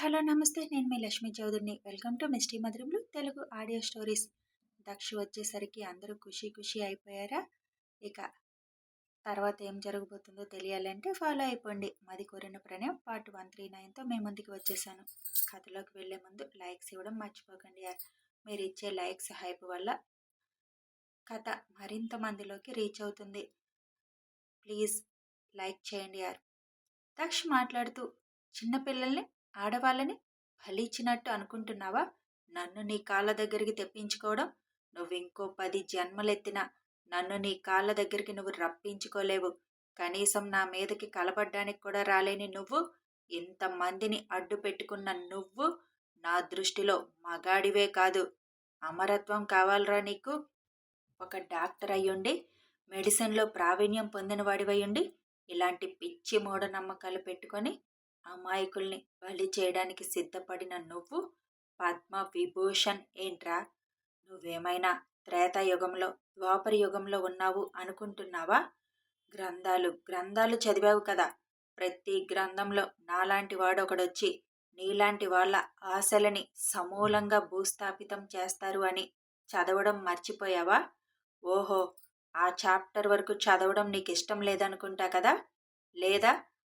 Hello నమస్తే నేను మీ లక్ష్మీ చౌదరిని. వెల్కమ్ టు మిస్టీ మధురంలో తెలుగు ఆడియో స్టోరీస్. దక్ష వచ్చేసరికి అందరూ ఖుషి ఖుషి అయిపోయారా? ఇక తర్వాత ఏం జరగబోతుందో తెలియాలంటే ఫాలో అయిపోండి. మది కోరిన ప్రణయం పార్ట్ వన్ త్రీ నైన్తో మేము ముందుకు వచ్చేసాను. కథలోకి వెళ్ళే ముందు లైక్స్ ఇవ్వడం మర్చిపోకండి యార్. మీరు ఇచ్చే లైక్స్ హైప్ వల్ల కథ మరింత మందిలోకి రీచ్ అవుతుంది. ప్లీజ్ లైక్ చేయండి యార్. దక్ష మాట్లాడుతూ చిన్నపిల్లల్ని ఆడవాళ్ళని ఫలిచ్చినట్టు అనుకుంటున్నావా? నన్ను నీ కాళ్ళ దగ్గరికి తెప్పించుకోవడం? నువ్వు ఇంకో పది జన్మలెత్తినా నన్ను నీ కాళ్ళ దగ్గరికి నువ్వు రప్పించుకోలేవు. కనీసం నా మీదకి కలబడ్డానికి కూడా రాలేని నువ్వు ఇంతమందిని అడ్డు పెట్టుకున్న నువ్వు నా దృష్టిలో మగాడివే కాదు. అమరత్వం కావాలరా నీకు. ఒక డాక్టర్ అయ్యుండి మెడిసిన్లో ప్రావీణ్యం పొందిన వాడివయ్యుండి ఇలాంటి పిచ్చి మూఢనమ్మకాలు పెట్టుకొని అమాయకుల్ని బలి చేయడానికి సిద్ధపడిన నువ్వు పద్మ విభూషణ్ ఏంట్రా? నువ్వేమైనా త్రేతాయుగంలో ద్వాపర యుగంలో ఉన్నావు అనుకుంటున్నావా? గ్రంథాలు గ్రంథాలు చదివావు కదా. ప్రతి గ్రంథంలో నాలాంటి వాడు ఒకడొచ్చి నీలాంటి వాళ్ళ ఆశలని సమూలంగా భూస్థాపితం చేస్తారు అని చదవడం మర్చిపోయావా? ఓహో ఆ చాప్టర్ వరకు చదవడం నీకు ఇష్టం లేదనుకుంటా కదా? లేదా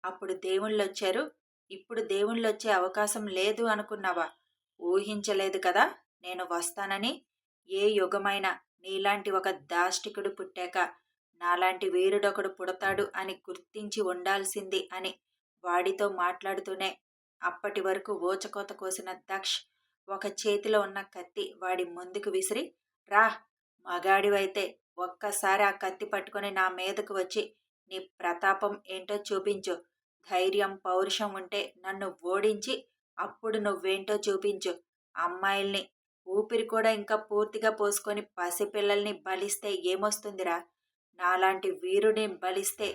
అప్పుడు దేవుళ్ళు వచ్చారు ఇప్పుడు దేవుళ్ళు వచ్చే అవకాశం లేదు అనుకున్నావా? ఊహించలేదు కదా? నేను వస్తానని? ఏ యుగమైనా నీలాంటి ఒక దాష్టికుడు పుట్టాక నాలాంటి వీరుడొకడు పుడతాడు అని గుర్తించి ఉండాల్సింది అని వాడితో మాట్లాడుతూనే అప్పటి వరకు ఓచకోత కోసిన దక్ష్ ఒక చేతిలో ఉన్న కత్తి వాడి ముందుకు విసిరి రా మగాడివైతే ఒక్కసారి ఆ కత్తి పట్టుకొని నా మీదకు వచ్చి నీ ప్రతాపం ఏంటో చూపించు. ధైర్యం పౌరుషం ఉంటే నన్ను ఓడించి అప్పుడు నువ్వేంటో చూపించు. అమ్మాయిల్ని ఊపిరి కూడా ఇంకా పూర్తిగా పోసుకొని పసిపిల్లల్ని బలిస్తే ఏమొస్తుందిరా? నాలాంటి వీరుని బలిస్తే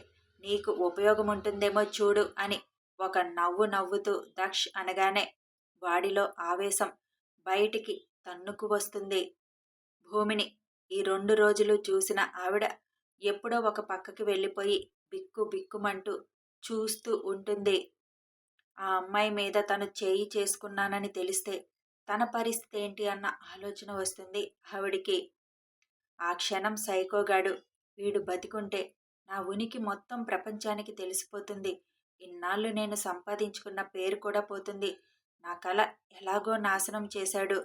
నీకు ఉపయోగం ఉంటుందేమో చూడు అని ఒక నవ్వు నవ్వుతూ దక్ష్ అనగానే వాడిలో ఆవేశం బయటికి తన్నుకు వస్తుంది. భూమిని ఈ రెండు రోజులు చూసిన ఆవిడ ఎప్పుడో ఒక పక్కకి వెళ్ళిపోయి బిక్కు బిక్కుమంటూ చూస్తూ ఉంటుంది. ఆ అమ్మాయి మీద తను చేయి చేసుకున్నానని తెలిస్తే తన పరిస్థితి ఏంటి అన్న ఆలోచన వస్తుంది ఆవిడికి. ఆ క్షణం సైకోగాడు వీడు బతికుంటే నా ఉనికి మొత్తం ప్రపంచానికి తెలిసిపోతుంది. ఇన్నాళ్ళు నేను సంపాదించుకున్న పేరు కూడా పోతుంది. నా కళ ఎలాగో నాశనం చేశాడు.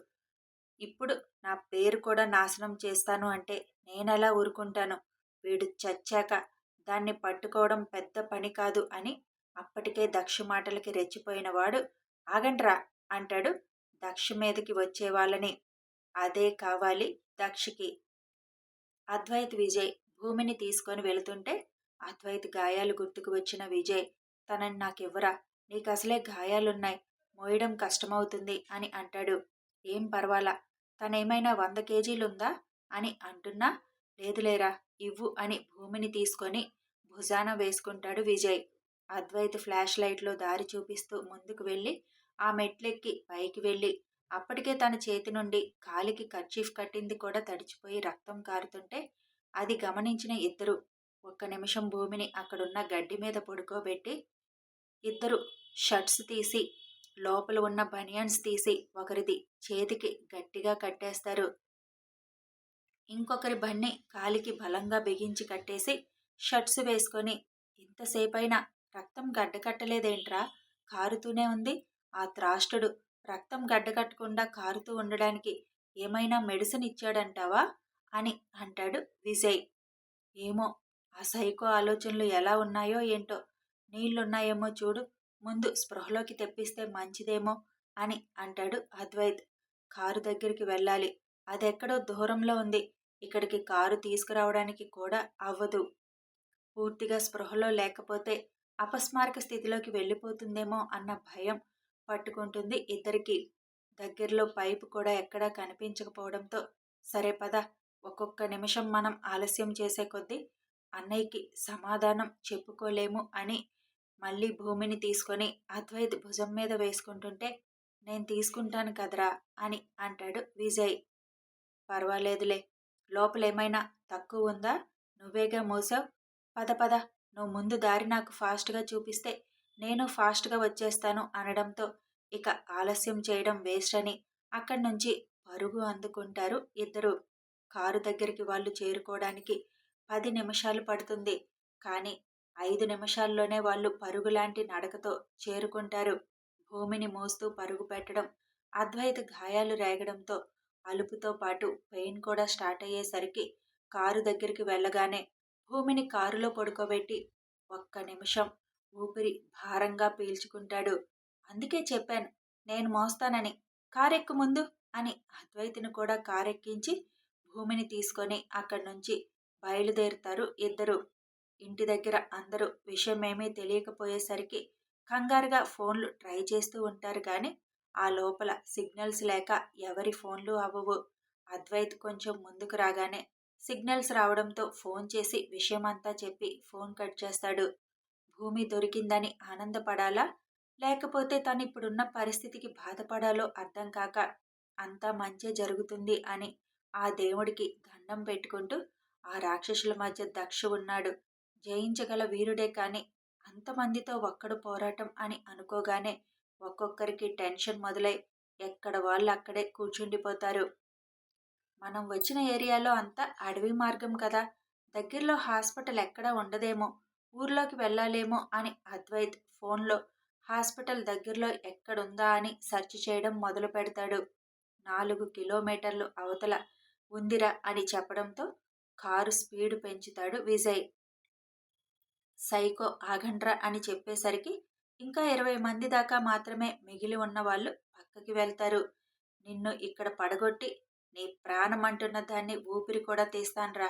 ఇప్పుడు నా పేరు కూడా నాశనం చేస్తాను అంటే నేనెలా ఊరుకుంటాను? వీడు చచ్చాక దాన్ని పట్టుకోవడం పెద్ద పని కాదు అని అప్పటికే దక్ష మాటలకి రెచ్చిపోయినవాడు ఆగండ్రా అంటాడు దక్ష మీదకి వచ్చేవాళ్ళని అదే కావాలి దక్షికి. అద్వైత్ విజయ్ భూమిని తీసుకొని వెళుతుంటే అద్వైత్ గాయాలు గుర్తుకు వచ్చిన విజయ్ తనని నాకివ్వరా? నీకు అసలే గాయాలున్నాయి. మోయడం కష్టమవుతుంది అని అంటాడు. ఏం పర్వాలా? తనేమైనా వంద కేజీలుందా? అని అంటున్నా. లేదులేరా ఇవ్వు అని భూమిని తీసుకొని భుజాన వేసుకుంటాడు విజయ్. అద్వైత్ ఫ్లాష్ లైట్లో దారి చూపిస్తూ ముందుకు వెళ్ళి ఆ మెట్లెక్కి పైకి వెళ్ళి అప్పటికే తన చేతి నుండి కాలికి కర్చీఫ్ కట్టింది కూడా తడిచిపోయి రక్తం కారుతుంటే అది గమనించిన ఇద్దరు ఒక్క నిమిషం భూమిని అక్కడున్న గడ్డి మీద పడుకోబెట్టి ఇద్దరు షర్ట్స్ తీసి లోపల ఉన్న బనియన్స్ తీసి ఒకరిది చేతికి గట్టిగా కట్టేస్తారు. ఇంకొకరి బన్ని కాలికి బలంగా బిగించి కట్టేసి షర్ట్స్ వేసుకొని ఇంతసేపైనా రక్తం గడ్డకట్టలేదేంట్రా? కారుతూనే ఉంది. ఆ త్రాష్టుడు రక్తం గడ్డకట్టకుండా కారుతూ ఉండడానికి ఏమైనా మెడిసిన్ ఇచ్చాడంటావా? అని అంటాడు విజయ్. ఏమో ఆ సైకో ఆలోచనలు ఎలా ఉన్నాయో ఏంటో నీళ్ళున్నాయేమో చూడు ముందు స్పృహలోకి తెప్పిస్తే మంచిదేమో అని అంటాడు అద్వైత్. కారు దగ్గరికి వెళ్ళాలి అదెక్కడో దూరంలో ఉంది ఇక్కడికి కారు తీసుకురావడానికి కూడా అవ్వదు. పూర్తిగా స్పృహలో లేకపోతే అపస్మారక స్థితిలోకి వెళ్ళిపోతుందేమో అన్న భయం పట్టుకుంటుంది ఇద్దరికి. దగ్గరలో పైపు కూడా ఎక్కడా కనిపించకపోవడంతో సరే పద ఒక్కొక్క నిమిషం మనం ఆలస్యం చేసే కొద్దీ అన్నయ్యకి సమాధానం చెప్పుకోలేము అని మళ్ళీ భూమిని తీసుకొని అద్వైత్ భుజం మీద వేసుకుంటుంటే నేను తీసుకుంటాను కదరా అని అంటాడు విజయ్. పర్వాలేదులే లోపలేమైనా తక్కువ ఉందా? నువ్వేగా మోసావు? పద పద నువ్వు ముందు దారి నాకు ఫాస్ట్గా చూపిస్తే నేను ఫాస్ట్గా వచ్చేస్తాను అనడంతో ఇక ఆలస్యం చేయడం వేస్ట్ అని అక్కడి నుంచి పరుగు అందుకుంటారు ఇద్దరు. కారు దగ్గరికి వాళ్ళు చేరుకోవడానికి పది నిమిషాలు పడుతుంది. కానీ ఐదు నిమిషాల్లోనే వాళ్ళు పరుగులాంటి నడకతో చేరుకుంటారు. భూమిని మోస్తూ పరుగు పెట్టడం అద్వైత గాయాలు రేగడంతో అలుపుతో పాటు పెయిన్ కూడా స్టార్ట్ అయ్యేసరికి కారు దగ్గరికి వెళ్ళగానే భూమిని కారులో పడుకోబెట్టి ఒక్క నిమిషం ఊపిరి భారంగా పీల్చుకుంటాడు. అందుకే చెప్పాను నేను మోస్తానని కారెక్కు ముందు అని అద్వైతిని కూడా కారెక్కించి భూమిని తీసుకొని అక్కడి నుంచి బయలుదేరుతారు ఇద్దరు. ఇంటి దగ్గర అందరూ విషయమేమీ తెలియకపోయేసరికి కంగారుగా ఫోన్లు ట్రై చేస్తూ ఉంటారు కానీ ఆ లోపల సిగ్నల్స్ లేక ఎవరి ఫోన్లు అవ్వవు. అద్వైత్ కొంచెం ముందుకు రాగానే సిగ్నల్స్ రావడంతో ఫోన్ చేసి విషయమంతా చెప్పి ఫోన్ కట్ చేస్తాడు. భూమి దొరికిందని ఆనందపడాలా? లేకపోతే తను ఇప్పుడున్న పరిస్థితికి బాధపడాలో అర్థం కాక అంతా మంచి జరుగుతుంది అని ఆ దేవుడికి దండం పెట్టుకుంటూ ఆ రాక్షసుల మధ్య దక్ష ఉన్నాడు. జయించగల వీరుడే కాని అంతమందితో ఒక్కడు పోరాటం అని అనుకోగానే ఒక్కొక్కరికి టెన్షన్ మొదలై ఎక్కడ వాళ్ళు అక్కడే కూర్చుండిపోతారు. మనం వచ్చిన ఏరియాలో అంతా అడవి మార్గం కదా. దగ్గరలో హాస్పిటల్ ఎక్కడ ఉండదేమో. ఊర్లోకి వెళ్ళాలేమో అని అద్వైత్ ఫోన్లో హాస్పిటల్ దగ్గరలో ఎక్కడుందా అని సెర్చ్ చేయడం మొదలు పెడతాడు. నాలుగు కిలోమీటర్లు అవతల ఉందిరా అని చెప్పడంతో కారు స్పీడ్ పెంచుతాడు విజయ్. సైకో ఆగండ్రా అని చెప్పేసరికి ఇంకా ఇరవై మంది దాకా మాత్రమే మిగిలి ఉన్న వాళ్ళు పక్కకి వెళ్తారు. నిన్ను ఇక్కడ పడగొట్టి నీ ప్రాణం అంటున్న దాన్ని ఊపిరి కూడా తీస్తాన్రా.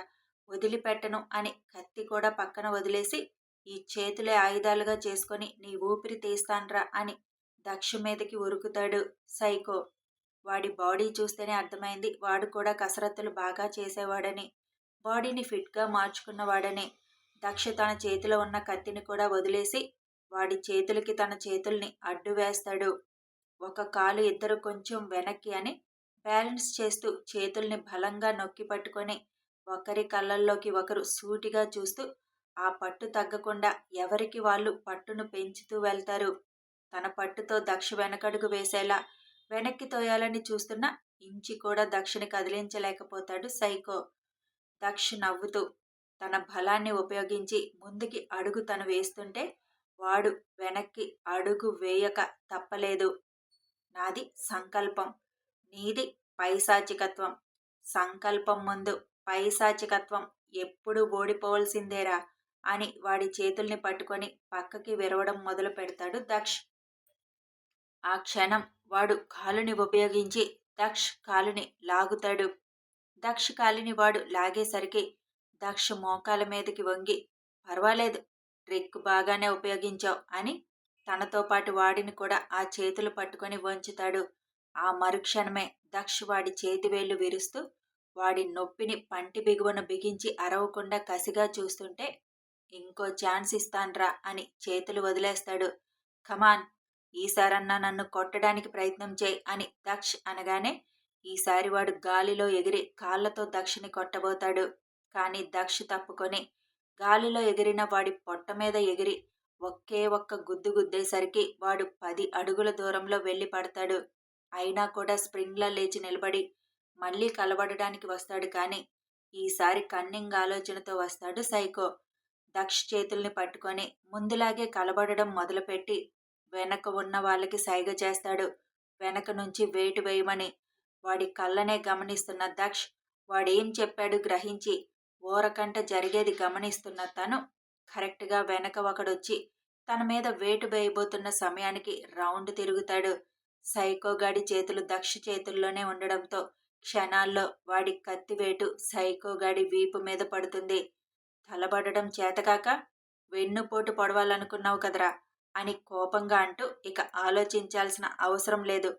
వదిలిపెట్టను అని కత్తి కూడా పక్కన వదిలేసి ఈ చేతులే ఆయుధాలుగా చేసుకొని నీ ఊపిరి తీస్తాన్రా అని దక్ష మీదకి ఉరుకుతాడు సైకో. వాడి బాడీ చూస్తేనే అర్థమైంది వాడు కూడా కసరత్తులు బాగా చేసేవాడని బాడీని ఫిట్గా మార్చుకున్నవాడని. దక్ష తన చేతిలో ఉన్న కత్తిని కూడా వదిలేసి వాడి చేతులకి తన చేతుల్ని అడ్డు వేస్తాడు ఒక కాలు ఇద్దరు కొంచెం వెనక్కి అని బ్యాలెన్స్ చేస్తూ చేతుల్ని బలంగా నొక్కి పట్టుకొని ఒకరి కళ్ళల్లోకి ఒకరు సూటిగా చూస్తూ ఆ పట్టు తగ్గకుండా ఎవరికి వాళ్ళు పట్టును పెంచుతూ వెళ్తారు. తన పట్టుతో దక్ష వెనకడుగు వేసేలా వెనక్కి తోయాలని చూస్తున్న ఇంచి కూడా దక్షిని కదిలించలేకపోతాడు సైకో. దక్ష నవ్వుతూ తన బలాన్ని ఉపయోగించి ముందుకి అడుగు తను వేస్తుంటే వాడు వెనక్కి అడుగు వేయక తప్పలేదు. నాది సంకల్పం. నీది పైశాచికత్వం. సంకల్పం ముందు పైశాచికత్వం. ఎప్పుడు ఓడిపోవలసిందేరా అని వాడి చేతుల్ని పట్టుకొని పక్కకి విరవడం మొదలు పెడతాడు దక్ష్. ఆ క్షణం వాడు కాలుని ఉపయోగించి దక్ష్ కాలుని లాగుతాడు. దక్ష కాలిని వాడు లాగేసరికి దక్ష మోకాల మీదకి వంగి పర్వాలేదు ట్రిక్ బాగానే ఉపయోగించావు అని తనతో పాటు వాడిని కూడా ఆ చేతులు పట్టుకొని వంచుతాడు. ఆ మరుక్షణమే దక్ష వాడి చేతివేళ్ళు విరుస్తూ వాడి నొప్పిని పంటి బిగువన బిగించి అరవకుండా కసిగా చూస్తుంటే ఇంకో ఛాన్స్ ఇస్తాన్రా అని చేతులు వదిలేస్తాడు. కమాన్ ఈసారన్నా నన్ను కొట్టడానికి ప్రయత్నం చేయి అని దక్ష్ అనగానే ఈసారి వాడు గాలిలో ఎగిరి కాళ్ళతో దక్షిని కొట్టబోతాడు. కానీ దక్ష తప్పుకొని గాలిలో ఎగిరిన వాడి పొట్ట మీద ఎగిరి ఒకే ఒక్క గుద్దు గుద్దేసరికి వాడు పది అడుగుల దూరంలో వెళ్ళి పడతాడు అయినా కూడా స్ప్రింగ్లా లేచి నిలబడి మళ్ళీ కలబడడానికి వస్తాడు కానీ ఈసారి కన్నింగ్ ఆలోచనతో వస్తాడు సైకో. దక్ష చేతుల్ని పట్టుకొని ముందులాగే కలబడడం మొదలుపెట్టి వెనక ఉన్న వాళ్ళకి సైగ చేస్తాడు. వెనక నుంచి వేటు వేయమని వాడి కళ్ళనే గమనిస్తున్న దక్ష్ వాడేం చెప్పాడు గ్రహించి ఓరకంట జరిగేది గమనిస్తున్న తను కరెక్ట్గా వెనక ఒకడొచ్చి తన మీద వేటు వేయబోతున్న సమయానికి రౌండ్ తిరుగుతాడు. సైకోగాడి చేతులు దక్ష చేతుల్లోనే ఉండడంతో క్షణాల్లో వాడి కత్తివేటు సైకోగాడి వీపు మీద పడుతుంది. తలబడడం చేతకాక వెన్నుపోటు పొడవాలనుకున్నావు కదరా అని కోపంగా అంటూ ఇక ఆలోచించాల్సిన అవసరం లేదు.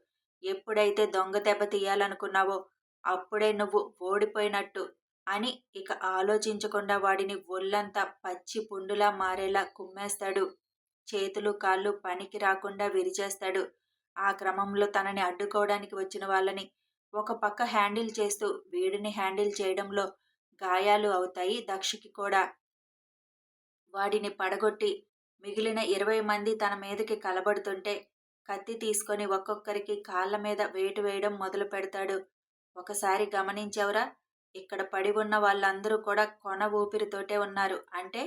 ఎప్పుడైతే దొంగ దెబ్బ తీయాలనుకున్నావో అప్పుడే నువ్వు ఓడిపోయినట్టు అని ఇక ఆలోచించకుండా వాడిని ఒళ్ళంతా పచ్చి పుండులా మారేలా కుమ్మేస్తాడు. చేతులు కాళ్ళు పనికి రాకుండా విరిచేస్తాడు. ఆ క్రమంలో తనని అడ్డుకోవడానికి వచ్చిన వాళ్ళని ఒక పక్క హ్యాండిల్ చేస్తూ వీడిని హ్యాండిల్ చేయడంలో గాయాలు అవుతాయి. దక్షకి కూడా వాడిని పడగొట్టి మిగిలిన ఇరవై మంది తన మీదకి కలబడుతుంటే కత్తి తీసుకొని ఒక్కొక్కరికి కాళ్ళ మీద వేటు వేయడం మొదలు పెడతాడు. ఒకసారి గమనించవరా? ఇక్కడ పడి ఉన్న వాళ్ళందరూ కూడా కొన ఊపిరితోటే ఉన్నారు. అంటే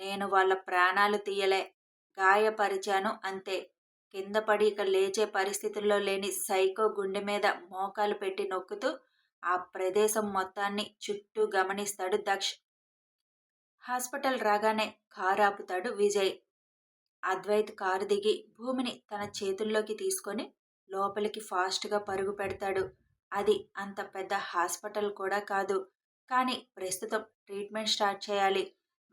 నేను వాళ్ళ ప్రాణాలు తీయలే గాయపరిచాను అంతే. కింద పడి ఇక లేచే పరిస్థితుల్లో లేని సైకో గుండె మీద మోకాలు పెట్టి నొక్కుతూ ఆ ప్రదేశం మొత్తాన్ని చుట్టూ గమనిస్తాడు దక్ష్. హాస్పిటల్ రాగానే కారు ఆపుతాడు విజయ్. అద్వైత్ కారు దిగి భూమిని తన చేతుల్లోకి తీసుకొని లోపలికి ఫాస్ట్గా పరుగు పెడతాడు. అది అంత పెద్ద హాస్పిటల్ కూడా కాదు. కానీ ప్రస్తుతం ట్రీట్మెంట్ స్టార్ట్ చేయాలి.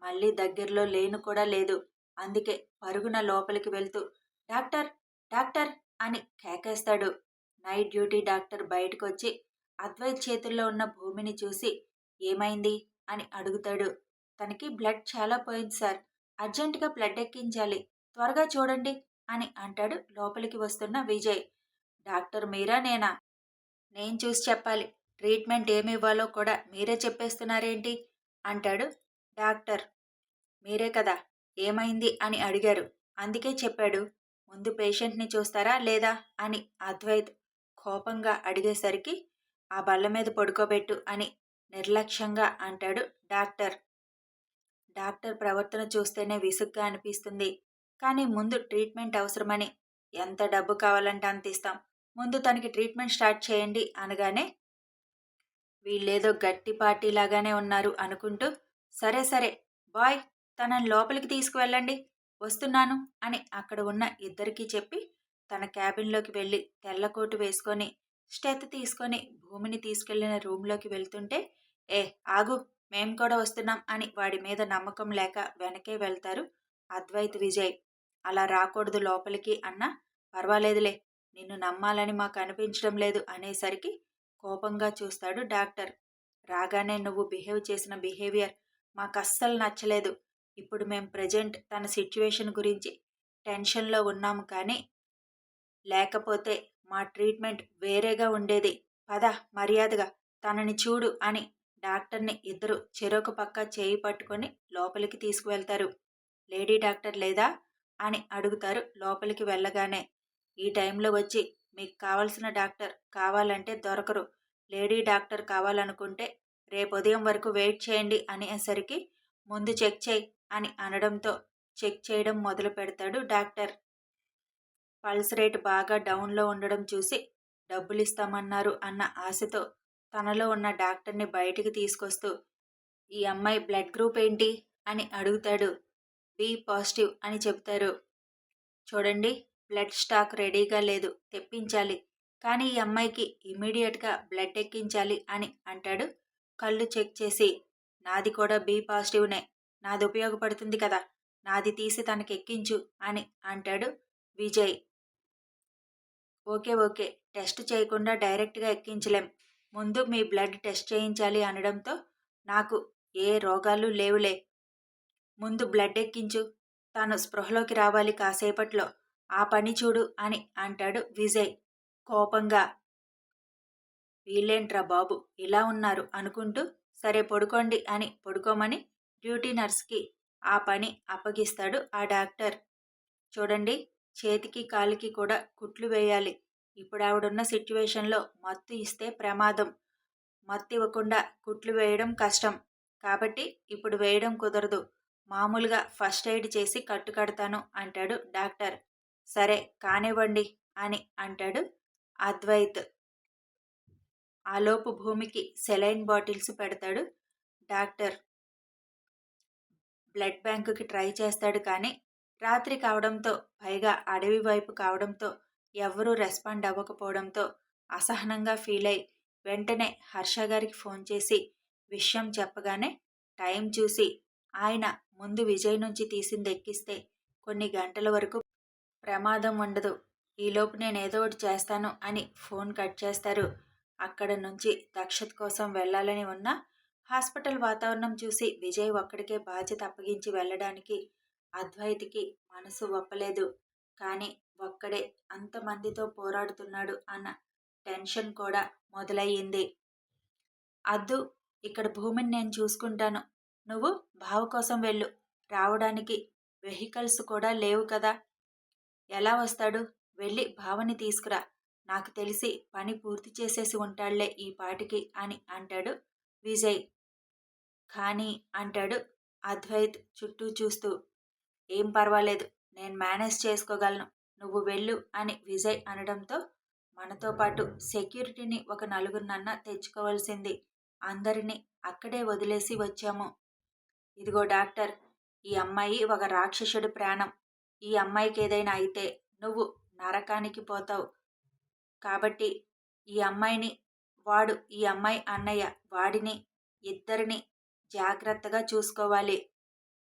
మళ్ళీ దగ్గరలో లేను కూడా లేదు. అందుకే పరుగున లోపలికి వెళ్తూ డాక్టర్ డాక్టర్ అని కేకేస్తాడు. నైట్ డ్యూటీ డాక్టర్ బయటకు వచ్చి అద్వైత్ చేతుల్లో ఉన్న భూమిని చూసి ఏమైంది? అని అడుగుతాడు. తనకి బ్లడ్ చాలా పోయింది సార్. అర్జెంటుగా బ్లడ్ ఎక్కించాలి. త్వరగా చూడండి అని అంటాడు లోపలికి వస్తున్న విజయ్. డాక్టర్ మీరా నేనా? నేను చూసి చెప్పాలి. ట్రీట్మెంట్ ఏమి ఇవ్వాలో కూడా మీరే చెప్పేస్తున్నారేంటి? అంటాడు డాక్టర్. మీరే కదా ఏమైంది అని అడిగారు. అందుకే చెప్పాడు. ముందు పేషెంట్ని చూస్తారా లేదా అని అద్వైత్ కోపంగా అడిగేసరికి ఆ బల్ల మీద పడుకోబెట్టు అని నిర్లక్ష్యంగా అంటాడు డాక్టర్. డాక్టర్ ప్రవర్తన చూస్తేనే విసుగ్గా అనిపిస్తుంది. కానీ ముందు ట్రీట్మెంట్ అవసరమని ఎంత డబ్బు కావాలంటే అంత ఇస్తాం. ముందు తనకి ట్రీట్మెంట్ స్టార్ట్ చేయండి అనగానే వీళ్ళేదో గట్టి పార్టీ లాగానే ఉన్నారు అనుకుంటూ సరే సరే బాయ్ తనని లోపలికి తీసుకువెళ్ళండి. వస్తున్నాను అని అక్కడ ఉన్న ఇద్దరికీ చెప్పి తన క్యాబిన్లోకి వెళ్ళి తెల్లకోటు వేసుకొని స్టెత్ తీసుకొని భూమిని తీసుకెళ్ళిన రూమ్లోకి వెళ్తుంటే ఏ ఆగు మేం కూడా వస్తున్నాం అని వాడి మీద నమ్మకం లేక వెనకే వెళ్తారు అద్వైత్ విజయ్. అలా రాకూడదు లోపలికి అన్న పర్వాలేదులే నిన్ను నమ్మాలని మాకు అనిపించడం లేదు అనేసరికి కోపంగా చూస్తాడు డాక్టర్. రాగానే నువ్వు బిహేవ్ చేసిన బిహేవియర్ మాకు అస్సలు నచ్చలేదు ఇప్పుడు మేము ప్రజెంట్ తన సిచ్యువేషన్ గురించి టెన్షన్లో ఉన్నాము కానీ లేకపోతే మా ట్రీట్మెంట్ వేరేగా ఉండేది. పద మర్యాదగా తనని చూడు అని డాక్టర్ని ఇద్దరు చెరొక పక్క చేయి పట్టుకొని లోపలికి తీసుకువెళ్తారు. లేడీ డాక్టర్ లేదా? అని అడుగుతారు లోపలికి వెళ్ళగానే. ఈ టైంలో వచ్చి మీకు కావలసిన డాక్టర్ కావాలంటే దొరకరు. లేడీ డాక్టర్ కావాలనుకుంటే రేపు ఉదయం వరకు వెయిట్ చేయండి అనేసరికి ముందు చెక్ చేయి అని అనడంతో చెక్ చేయడం మొదలు పెడతాడు డాక్టర్. పల్స్ రేట్ బాగా డౌన్లో ఉండడం చూసి డబ్బులు ఇస్తామన్నారు అన్న ఆశతో తనలో ఉన్న డాక్టర్ని బయటికి తీసుకొస్తూ ఈ అమ్మాయి బ్లడ్ గ్రూప్ ఏంటి? అని అడుగుతాడు. బి పాజిటివ్ అని చెప్తారు. చూడండి బ్లడ్ స్టాక్ రెడీగా లేదు తెప్పించాలి కానీ ఈ అమ్మాయికి ఇమీడియట్గా బ్లడ్ ఎక్కించాలి అని అంటాడు. కళ్ళు చెక్ చేసి నాది కూడా బి పాజిటివ్నే. నాది ఉపయోగపడుతుంది కదా. నాది తీసి తనకి ఎక్కించు అని అంటాడు విజయ్. Okay okay. టెస్ట్ చేయకుండా డైరెక్ట్గా ఎక్కించలేం. ముందు మీ బ్లడ్ టెస్ట్ చేయించాలి అనడంతో నాకు ఏ రోగాలు లేవులే. ముందు బ్లడ్ ఎక్కించు. తాను స్పృహలోకి రావాలి కాసేపట్లో. ఆ పని చూడు అని అంటాడు విజయ్ కోపంగా. వీళ్ళేంట్రా బాబు? ఇలా ఉన్నారు అనుకుంటూ సరే పడుకోండి అని పడుకోమని డ్యూటీ నర్స్కి ఆ పని అప్పగిస్తాడు ఆ డాక్టర్. చూడండి చేతికి కాలికి కూడా కుట్లు వేయాలి. ఇప్పుడు ఆవిడున్న సిచ్యువేషన్లో మత్తు ఇస్తే ప్రమాదం. మత్తు ఇవ్వకుండా కుట్లు వేయడం కష్టం. కాబట్టి ఇప్పుడు వేయడం కుదరదు. మామూలుగా ఫస్ట్ ఎయిడ్ చేసి కట్టు కడతాను అంటాడు డాక్టర్. సరే కానివ్వండి అని అంటాడు అద్వైత్. ఆలోపు భూమికి సెలైన్ బాటిల్స్ పెడతాడు. డాక్టర్ బ్లడ్ బ్యాంకుకి ట్రై చేస్తాడు కానీ రాత్రి కావడంతో పైగా అడవి వైపు కావడంతో ఎవరూ రెస్పాండ్ అవ్వకపోవడంతో అసహనంగా ఫీల్ అయి వెంటనే హర్ష గారికి ఫోన్ చేసి విషయం చెప్పగానే టైం చూసి ఆయన ముందు విజయ్ నుంచి తీసింది ఎక్కిస్తే కొన్ని గంటల వరకు ప్రమాదం ఉండదు. ఈలోపు నేను ఏదో ఒకటి చేస్తాను అని ఫోన్ కట్ చేస్తారు. అక్కడ నుంచి దక్షత్ కోసం వెళ్ళాలని ఉన్న హాస్పిటల్ వాతావరణం చూసి విజయ్ ఒక్కడికే బాధ్యత అప్పగించి వెళ్ళడానికి అద్వైతికి మనసు ఒప్పలేదు. కానీ ఒక్కడే అంతమందితో పోరాడుతున్నాడు అన్న టెన్షన్ కూడా మొదలయ్యింది. అద్దు ఇక్కడ భూమిని నేను చూసుకుంటాను. నువ్వు బావ కోసం వెళ్ళు. రావడానికి వెహికల్స్ కూడా లేవు కదా. ఎలా వస్తాడు? వెళ్ళి భావని తీసుకురా. నాకు తెలిసి పని పూర్తి చేసేసి ఉంటాడులే ఈ పాటికి అని అంటాడు విజయ్. కానీ అంటాడు అద్వైత్ చుట్టూ చూస్తూ ఏం పర్వాలేదు నేను మేనేజ్ చేసుకోగలను నువ్వు వెళ్ళు అని విజయ్ అనడంతో మనతో పాటు సెక్యూరిటీని ఒక నలుగురినన్న తెచ్చుకోవాల్సింది. అందరినీ అక్కడే వదిలేసి వచ్చాము. ఇదిగో డాక్టర్ ఈ అమ్మాయి ఒక రాక్షసుడి ప్రాణం. ఈ అమ్మాయికి ఏదైనా అయితే నువ్వు నరకానికి పోతావు. కాబట్టి ఈ అమ్మాయిని వాడు ఈ అమ్మాయి అన్నయ్య వాడిని ఇద్దరిని జాగ్రత్తగా చూసుకోవాలి.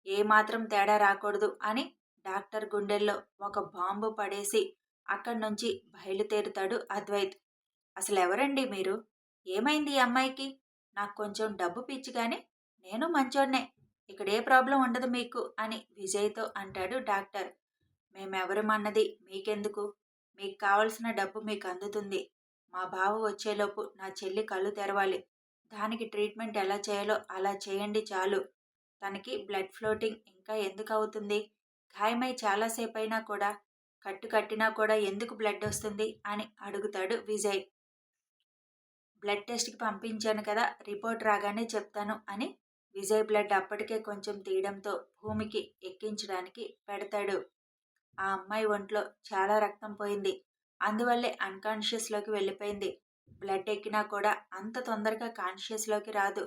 ఏమాత్రం తేడా రాకూడదు అని డాక్టర్ గుండెల్లో ఒక బాంబు పడేసి అక్కడి నుంచి బయలుదేరుతాడు అద్వైత్. అసలు ఎవరండి మీరు? ఏమైంది ఈ అమ్మాయికి? నాకు కొంచెం డబ్బు పిచ్చి కానీ నేను మంచోడ్నే ఇక్కడ ఏ ప్రాబ్లం ఉండదు మీకు అని విజయ్తో అంటాడు డాక్టర్. మేమెవరమన్నది మీకెందుకు? మీకు కావలసిన డబ్బు మీకు అందుతుంది. మా బావ వచ్చేలోపు నా చెల్లి కళ్ళు తెరవాలి. దానికి ట్రీట్మెంట్ ఎలా చేయాలో అలా చేయండి చాలు. తనకి బ్లడ్ ఫ్లోటింగ్ ఇంకా ఎందుకు అవుతుంది? గాయమై చాలాసేపు అయినా కూడా కట్టు కట్టినా కూడా ఎందుకు బ్లడ్ వస్తుంది? అని అడుగుతాడు విజయ్. బ్లడ్ టెస్ట్కి పంపించాను కదా రిపోర్ట్ రాగానే చెప్తాను అని విజయ్ బ్లడ్ అప్పటికే కొంచెం తీయడంతో భూమికి ఎక్కించడానికి పెడతాడు. ఆ అమ్మాయి ఒంట్లో చాలా రక్తం పోయింది. అందువల్లే అన్కాన్షియస్లోకి వెళ్ళిపోయింది. బ్లడ్ ఎక్కినా కూడా అంత తొందరగా కాన్షియస్లోకి రాదు.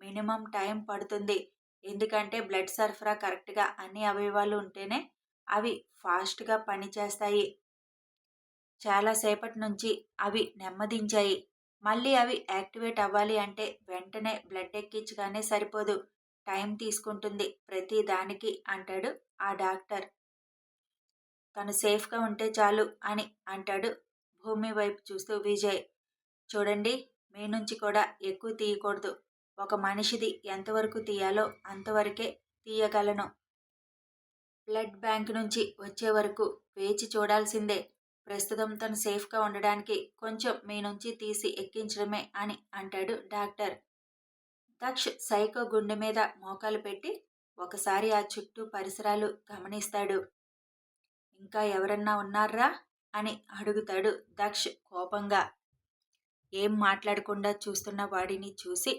మినిమం టైం పడుతుంది. ఎందుకంటే బ్లడ్ సరఫరా కరెక్ట్గా అన్ని అవయవాలు ఉంటేనే అవి ఫాస్ట్గా పనిచేస్తాయి. చాలాసేపటి నుంచి అవి నెమ్మదించాయి. మళ్ళీ అవి యాక్టివేట్ అవ్వాలి అంటే వెంటనే బ్లడ్ ఎక్కించగానే సరిపోదు. టైం తీసుకుంటుంది ప్రతి దానికి అంటాడు ఆ డాక్టర్. తను సేఫ్గా ఉంటే చాలు అని అంటాడు భూమి వైపు చూస్తూ విజయ్. చూడండి మీ నుంచి కూడా ఎక్కువ తీయకూడదు. ఒక మనిషిది ఎంతవరకు తీయాలో అంతవరకే తీయగలను. బ్లడ్ బ్యాంక్ నుంచి వచ్చే వరకు వేచి చూడాల్సిందే. ప్రస్తుతం తను సేఫ్గా ఉండడానికి కొంచెం మీ నుంచి తీసి ఎక్కించడమే అని అంటాడు డాక్టర్. దక్ష్ సైకో గుండె మీద మోకాలు పెట్టి ఒకసారి ఆ చుట్టూ పరిసరాలు గమనిస్తాడు. ఇంకా ఎవరన్నా ఉన్నారా? అని అడుగుతాడు దక్ష్ కోపంగా. ఏం మాట్లాడకుండా చూస్తున్న వాడిని చూసి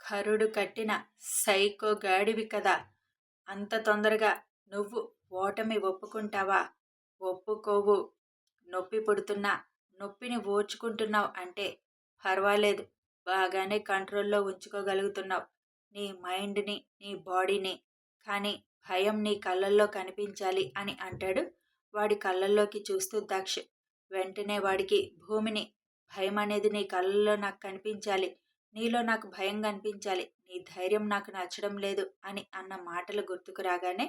కరుడు కట్టిన సైకో గాడివి కదా! అంత తొందరగా నువ్వు ఓటమి ఒప్పుకుంటావా? ఒప్పుకోవు. నొప్పి పుడుతున్నా నొప్పిని ఓర్చుకుంటున్నావు అంటే పర్వాలేదు. బాగానే కంట్రోల్లో ఉంచుకోగలుగుతున్నావు. నీ మైండ్ని నీ బాడీని కానీ భయం నీ కళ్ళల్లో కనిపించాలి అని అంటాడు. వాడి కళ్ళల్లోకి చూస్తూ దక్ష్ వెంటనే వాడికి భూమిని భయం అనేది నీ కళ్ళల్లో నాకు కనిపించాలి నీలో నాకు భయం కనిపించాలి నీ ధైర్యం నాకు నచ్చడం లేదు అని అన్న మాటలు గుర్తుకు రాగానే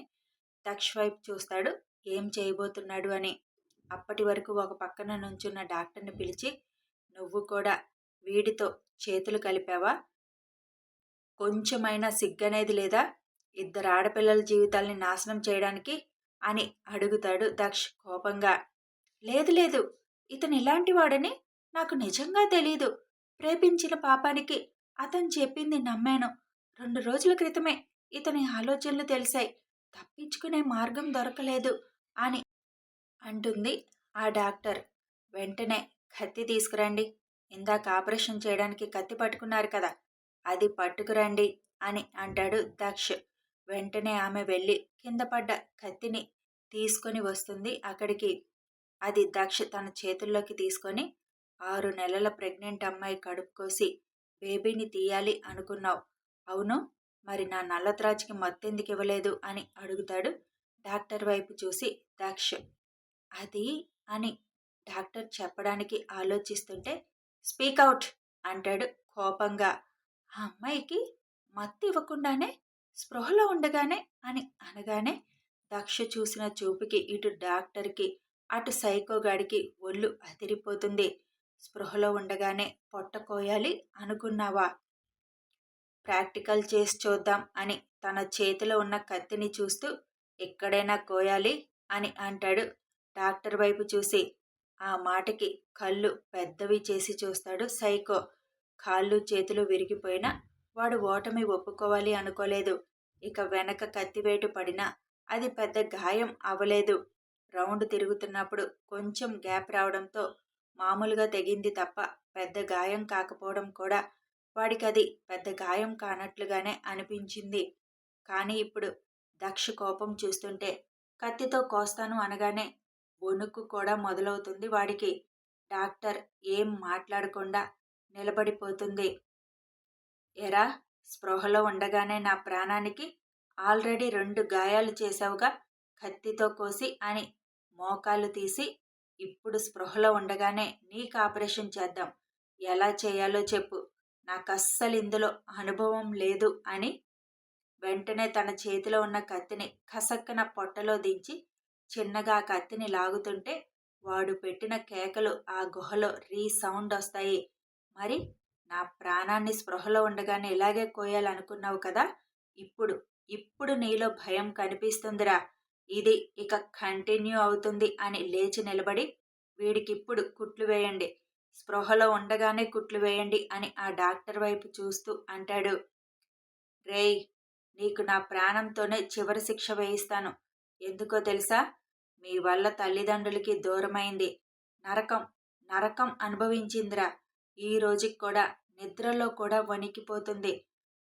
దక్ష్ వైపు చూస్తాడు. ఏం చేయబోతున్నాడు అని. అప్పటి వరకు ఒక పక్కన నుంచున్న డాక్టర్ని పిలిచి నువ్వు కూడా వీడితో చేతులు కలిపావా? కొంచెమైనా సిగ్గనేది లేదా? ఇద్దరు ఆడపిల్లల జీవితాల్ని నాశనం చేయడానికి అని అడుగుతాడు దక్ష్ కోపంగా. లేదు లేదు ఇతను ఇలాంటి వాడని నాకు నిజంగా తెలీదు. ప్రేమించిన పాపానికి అతను చెప్పింది నమ్మాను. రెండు రోజుల క్రితమే ఇతని ఆలోచనలు తెలిసాయి. తప్పించుకునే మార్గం దొరకలేదు అని అంటుంది ఆ డాక్టర్. వెంటనే కత్తి తీసుకురండి. ఇందాక ఆపరేషన్ చేయడానికి కత్తి పట్టుకున్నారు కదా అది పట్టుకురండి అని అంటాడు దక్ష్. వెంటనే ఆమె వెళ్ళి కింద పడ్డ కత్తిని తీసుకొని వస్తుంది. అక్కడికి అది దక్ష తన చేతుల్లోకి తీసుకొని ఆరు నెలల ప్రెగ్నెంట్ అమ్మాయి కడుపు కోసి బేబీని తీయాలి అనుకున్నావు. అవును మరి నా నల్లత్రాజ్కి మత్తెందుకు ఇవ్వలేదు? అని అడుగుతాడు డాక్టర్ వైపు చూసి దక్ష. అది అని డాక్టర్ చెప్పడానికి ఆలోచిస్తుంటే స్పీక్ అవుట్ అంటాడు కోపంగా. ఆ అమ్మాయికి మత్తు ఇవ్వకుండానే స్పృహలో ఉండగానే అని అనగానే దక్ష చూసిన చూపుకి ఇటు డాక్టర్కి అటు సైకోగాడికి ఒళ్ళు అదిరిపోతుంది. స్పృహలో ఉండగానే పొట్ట కోయాలి అనుకున్నావా? ప్రాక్టికల్ చేసి చూద్దాం అని తన చేతిలో ఉన్న కత్తిని చూస్తూ ఎక్కడైనా కోయాలి అని అంటాడు. డాక్టర్ వైపు చూసి ఆ మాటకి కళ్ళు పెద్దవి చేసి చూస్తాడు సైకో. కాళ్ళు చేతులు విరిగిపోయినా వాడు ఓటమి ఒప్పుకోవాలి అనుకోలేదు. ఇక వెనక కత్తివేటు పడినా అది పెద్ద గాయం అవ్వలేదు. రౌండ్ తిరుగుతున్నప్పుడు కొంచెం గ్యాప్ రావడంతో మామూలుగా తెగింది తప్ప పెద్ద గాయం కాకపోవడం కూడా వాడికి అది పెద్ద గాయం కానట్లుగానే అనిపించింది. కానీ ఇప్పుడు దక్ష కోపం చూస్తుంటే కత్తితో కోస్తాను అనగానే వణుకు కూడా మొదలవుతుంది వాడికి. డాక్టర్ ఏం మాట్లాడకుండా నిలబడిపోతుంది. ఎరా స్పృహలో ఉండగానే నా ప్రాణానికి ఆల్రెడీ రెండు గాయాలు చేశావుగా కత్తితో కోసి అని మోకాలు తీసి ఇప్పుడు స్పృహలో ఉండగానే నీకు ఆపరేషన్ చేద్దాం. ఎలా చేయాలో చెప్పు. నాకు అస్సలు ఇందులో అనుభవం లేదు అని వెంటనే తన చేతిలో ఉన్న కత్తిని కసక్కన పొట్టలో దించి చిన్నగా కత్తిని లాగుతుంటే వాడు పెట్టిన కేకలు ఆ గుహలో రీ సౌండ్ వస్తాయి. మరి నా ప్రాణాన్ని స్పృహలో ఉండగానే ఇలాగే కోయాలనుకున్నావు కదా! ఇప్పుడు ఇప్పుడు నీలో భయం కనిపిస్తుందిరా. ఇది ఇక కంటిన్యూ అవుతుంది అని లేచి నిలబడి వీడికిప్పుడు కుట్లు వేయండి. స్పృహలో ఉండగానే కుట్లు వేయండి అని ఆ డాక్టర్ వైపు చూస్తూ అంటాడు. రేయ్ నీకు నా ప్రాణంతోనే చివరి శిక్ష వేయిస్తాను. ఎందుకో తెలుసా? మీ వల్ల తల్లిదండ్రులకి దూరమైంది. నరకం నరకం అనుభవించిందిరా. ఈ రోజుకి కూడా నిద్రలో కూడా వణికిపోతుంది.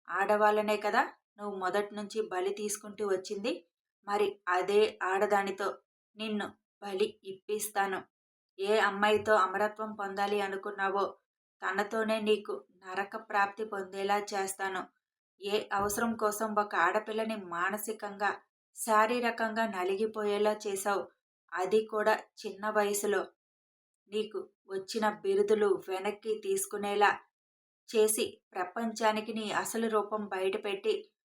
ఆడవాళ్ళనే కదా నువ్వు మొదటి నుంచి బలి తీసుకుంటూ వచ్చింది. మరి అదే ఆడదానితో నిన్ను బలి ఇప్పిస్తాను. ఏ అమ్మాయితో అమరత్వం పొందాలి అనుకున్నావో తనతోనే నీకు నరక ప్రాప్తి పొందేలా చేస్తాను. ఏ అవసరం కోసం ఒక ఆడపిల్లని మానసికంగా శారీరకంగా నలిగిపోయేలా చేశావు. అది కూడా చిన్న వయసులో. నీకు వచ్చిన బిరుదులు వెనక్కి తీసుకునేలా చేసి ప్రపంచానికి నీ అసలు రూపం బయటపెట్టి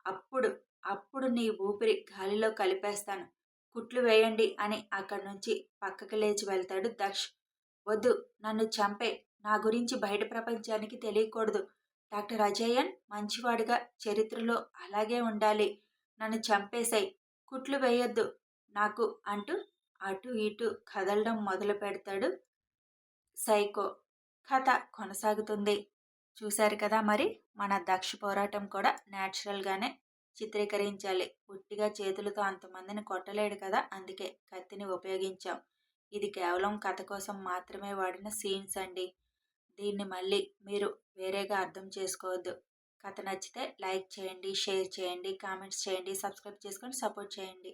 అప్పుడు అప్పుడు నీ ఊపిరి గాలిలో కలిపేస్తాను. కుట్లు వేయండి అని అక్కడి నుంచి పక్కకి లేచి వెళ్తాడు దక్ష్. వద్దు నన్ను చంపే. నా గురించి బయట ప్రపంచానికి తెలియకూడదు. డాక్టర్ అజయన్ మంచివాడిగా చరిత్రలో అలాగే ఉండాలి. నన్ను చంపేశాయి. కుట్లు వేయొద్దు. నాకు అంటూ అటు ఇటు కదలడం మొదలు పెడతాడు సైకో కథ కొనసాగుతుంది. చూశారు కదా మరి? మన దక్ష పోరాటం కూడా న్యాచురల్గానే చిత్రీకరించాలి. పుట్టిగా చేతులతో అంతమందిని కొట్టలేడు కదా? అందుకే కత్తిని ఉపయోగించాం. ఇది కేవలం కథ కోసం మాత్రమే వాడిన సీన్స్ అండి. దీన్ని మళ్ళీ మీరు వేరేగా అర్థం చేసుకోవద్దు. కథ నచ్చితే లైక్ చేయండి షేర్ చేయండి కామెంట్స్ చేయండి సబ్స్క్రైబ్ చేసుకొని సపోర్ట్ చేయండి.